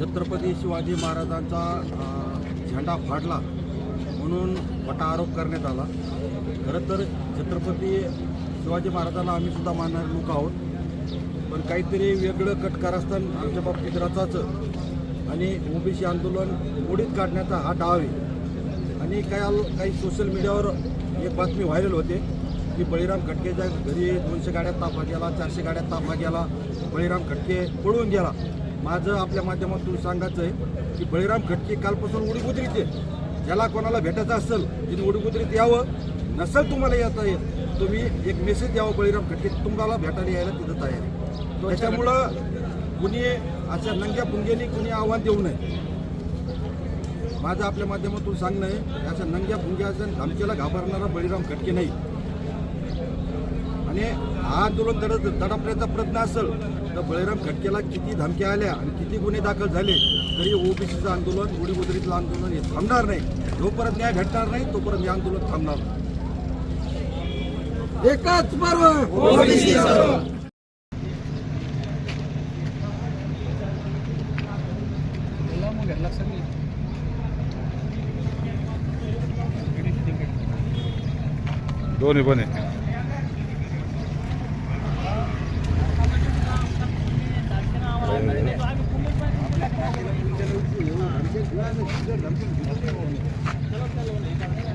छत्रपती शिवाजी महाराजांचा झेंडा फाडला म्हणून मोठा आरोप करण्यात आला. खरं तर छत्रपती शिवाजी महाराजांना आम्ही सुद्धा मानणारे लोक आहोत. पण काहीतरी वेगळं कटकार असताना आमच्या बाबतीत रचाचं आणि ओबीसी आंदोलन मोडीत काढण्याचा हा डाव आहे. आणि काही काही सोशल मीडियावर एक बातमी व्हायरल होते की बळीराम खटकेच्या घरी दोनशे गाड्या ताफा गेला चारशे गाड्या ताफा गेला बळीराम खटके पळून गेला. माझं आपल्या माध्यमातून सांगायचं आहे की बळीराम खटके कालपासून उडीपुत्रीचे ज्याला कोणाला भेटायचं असेल तिने उडीपुत्रीत यावं. नसेल तुम्हाला येता येत तुम्ही एक मेसेज द्यावा बळीराम खटके. तुम्हाला भेटायला यायला तिथं तयार त्याच्यामुळं कुणी अशा नंग्या पुंग्यानी कुणी आव्हान देऊ नये. माझं आपल्या माध्यमातून सांगणं आहे अशा नंग्या पुंग्याच्या धमकीला घाबरणारा बळीराम खटके नाही. आणि हा आंदोलन दड दडपण्याचा प्रयत्न असेल तर बळीराम खटकेला किती धमक्या आल्या आणि किती गुन्हे दाखल झाले तरी ओबीसीचं आंदोलन गुढीगुजरीतलं आंदोलन हे थांबणार नाही. जोपर्यंत न्याय भेटणार नाही तोपर्यंत हे आंदोलन थांबणार नाही. एकच पर्व दोन्ही पण आहे. 나는 진짜 남편 유튜브 보는 거.